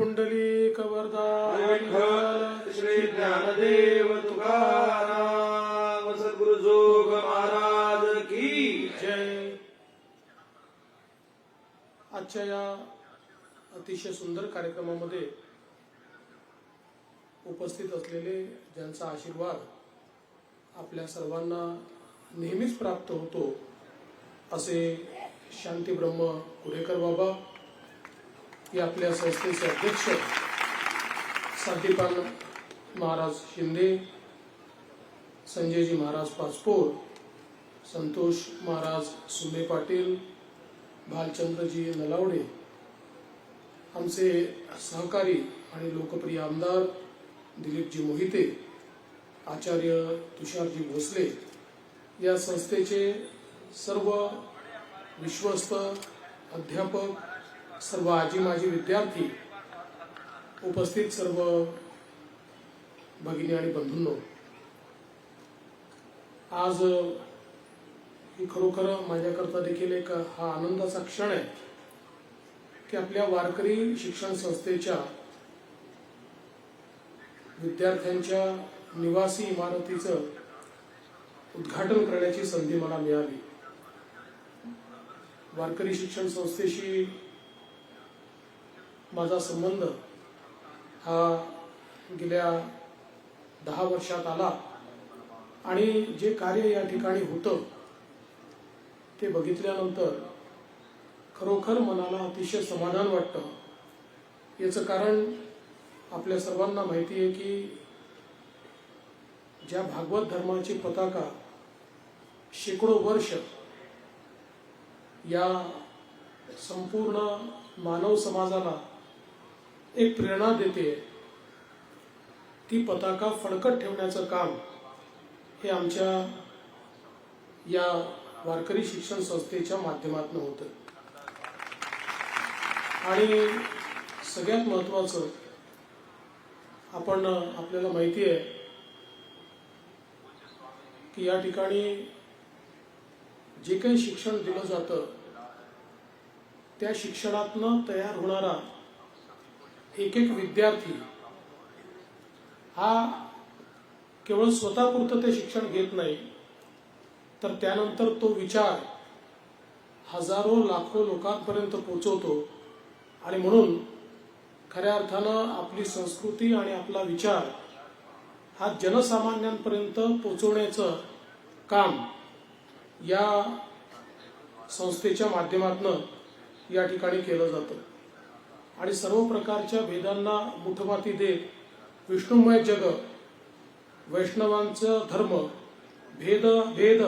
वरदा विठ्ठल श्री ज्ञानदेव तुकाराम सद्गुरु जोग महाराज की जय. आजच्या या अतिशय सुंदर कार्यक्रमामध्ये उपस्थित असलेले ज्यांचा आशीर्वाद आपल्या सर्वांना नेहमीच प्राप्त होतो असे शांती ब्रह्म कुरेकर बाबा की आपल्या संस्थेचे अध्यक्ष सांतीपान महाराज शिंदे संजयजी महाराज पाचपोर संतोष महाराज सुमे पाटील भालचंद्रजी नलावडे आमचे सहकारी आणि लोकप्रिय आमदार दिलीपजी मोहिते आचार्य तुषारजी भोसले या संस्थेचे सर्व विश्वस्त अध्यापक सर्व आजी माजी विद्यार्थी उपस्थित सर्व भगिनी आणि बंधूंनो आज ही खरोखर माझ्याकरता देखील एक हा आनंदाचा क्षण आहे की आपल्या वारकरी शिक्षण संस्थेच्या विद्यार्थ्यांच्या निवासी इमारतीचं उद्घाटन करण्याची संधी मला मिळाली. वारकरी शिक्षण संस्थेशी माझा संबंध हा गेल्या दहा वर्षात आला आणि जे कार्य या ठिकाणी होतं ते बघितल्यानंतर खरोखर मनाला अतिशय समाधान वाटतं. याचं कारण आपल्या सर्वांना माहिती आहे की ज्या भागवत धर्माची पताका शेकडो वर्ष या संपूर्ण मानव समाजाला एक प्रेरणा देते. ती पताका फडकत ठेवण्याचं काम हे आमच्या या वारकरी शिक्षण संस्थेच्या माध्यमातून होतं. आणि सगळ्यात महत्वाचं आपण आपल्याला माहिती आहे की या ठिकाणी जे काही शिक्षण दिलं जातं त्या शिक्षणातनं तयार होणारा एक एक विद्यार्थी हा केवळ स्वतःपुरतं ते शिक्षण घेत नाही तर त्यानंतर तो विचार हजारो लाखो लोकांपर्यंत पोचवतो आणि म्हणून खऱ्या अर्थानं आपली संस्कृती आणि आपला विचार हा जनसामान्यांपर्यंत पोचवण्याचं काम या संस्थेच्या माध्यमातून या ठिकाणी केलं जातं. आणि सर्व प्रकारच्या भेदांना मुठमाती देत विष्णुमय जग वैष्णवांचं धर्म भेद भेद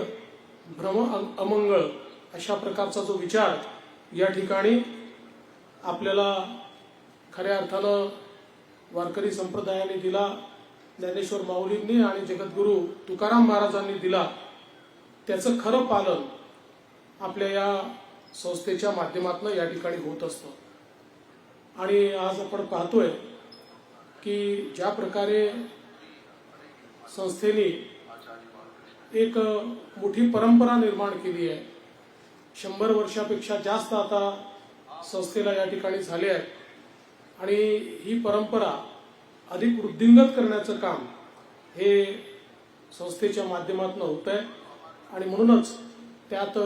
भ्रम अमंगळ अशा प्रकारचा जो विचार या ठिकाणी आपल्याला खऱ्या अर्थानं वारकरी संप्रदायाने दिला ज्ञानेश्वर माऊलींनी आणि जगद्गुरू तुकाराम महाराजांनी दिला त्याचं खरं पालन आपल्या या संस्थेच्या माध्यमातून या ठिकाणी होत असतं. आणि आज आपण पाहतोय की ज्या प्रकारे संस्थेने एक मोठी परंपरा निर्माण केली आहे. शंभर वर्षापेक्षा जास्त आता संस्थेला या ठिकाणी झाले आहे. आणि ही परंपरा अधिक वृद्धिंगत करण्याचं काम हे संस्थेच्या माध्यमातून होत आहे. आणि म्हणूनच त्यात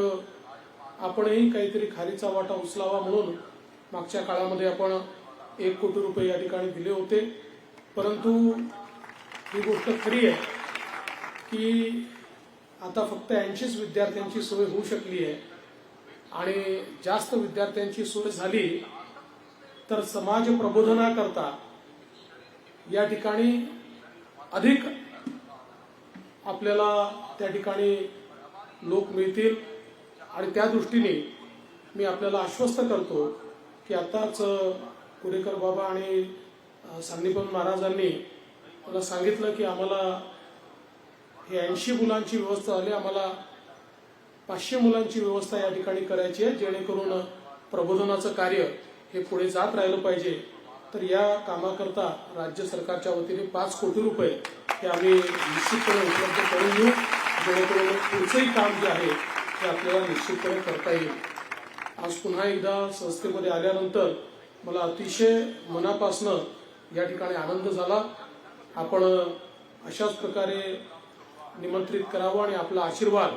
आपणही काहीतरी खालीचा वाटा उचलावा म्हणून मागच्या काळामध्ये आपण एक कोटी रुपये या ठिकाणी दिले होते. परंतु ही गोष्ट खरी आहे की आता फक्त ऐंशीच विद्यार्थ्यांची सोय होऊ शकली आहे. आणि जास्त विद्यार्थ्यांची सोय झाली तर समाज प्रबोधनाकरता या ठिकाणी अधिक आपल्याला त्या ठिकाणी लोक मिळतील. आणि त्या दृष्टीने मी आपल्याला आश्वस्त करतो की आताच कुरेकर बाबा आणि अ, महाराजांनी मला सांगितलं की आम्हाला हे ऐंशी मुलांची व्यवस्था झाली. आम्हाला पाचशे मुलांची व्यवस्था या ठिकाणी करायची आहे जेणेकरून प्रबोधनाचं कार्य हे पुढे जात राहिलं पाहिजे. तर या कामाकरता राज्य सरकारच्या वतीने पाच कोटी रुपये हे आम्ही निश्चितपणे उपलब्ध करून घेऊ जेणेकरून पुढचंही काम जे आहे ते आपल्याला निश्चितपणे करता येईल. आज पुन्हा एकदा संस्थेमध्ये आल्यानंतर मला अतिशय मनापासनं या ठिकाणी आनंद झाला. आपण अशाच प्रकारे निमंत्रित करावं आणि आपला आशीर्वाद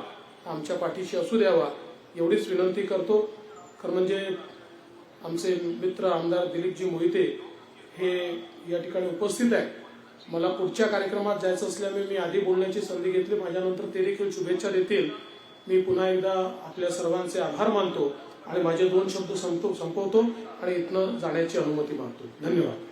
आमच्या पाठीशी असू द्यावा एवढीच विनंती करतो. खरं म्हणजे आमचे मित्र आमदार दिलीपजी मोहिते हे या ठिकाणी उपस्थित आहेत. मला पुढच्या कार्यक्रमात जायचं असल्यामुळे मी आधी बोलण्याची संधी घेतली. माझ्यानंतर ते देखील शुभेच्छा देतील. मी पुन्हा एकदा आपल्या सर्वांचे आभार मानतो. आणि माझे दोन शब्द संपतो संपवतो आणि इथनं जाण्याची अनुमती मागतो. धन्यवाद.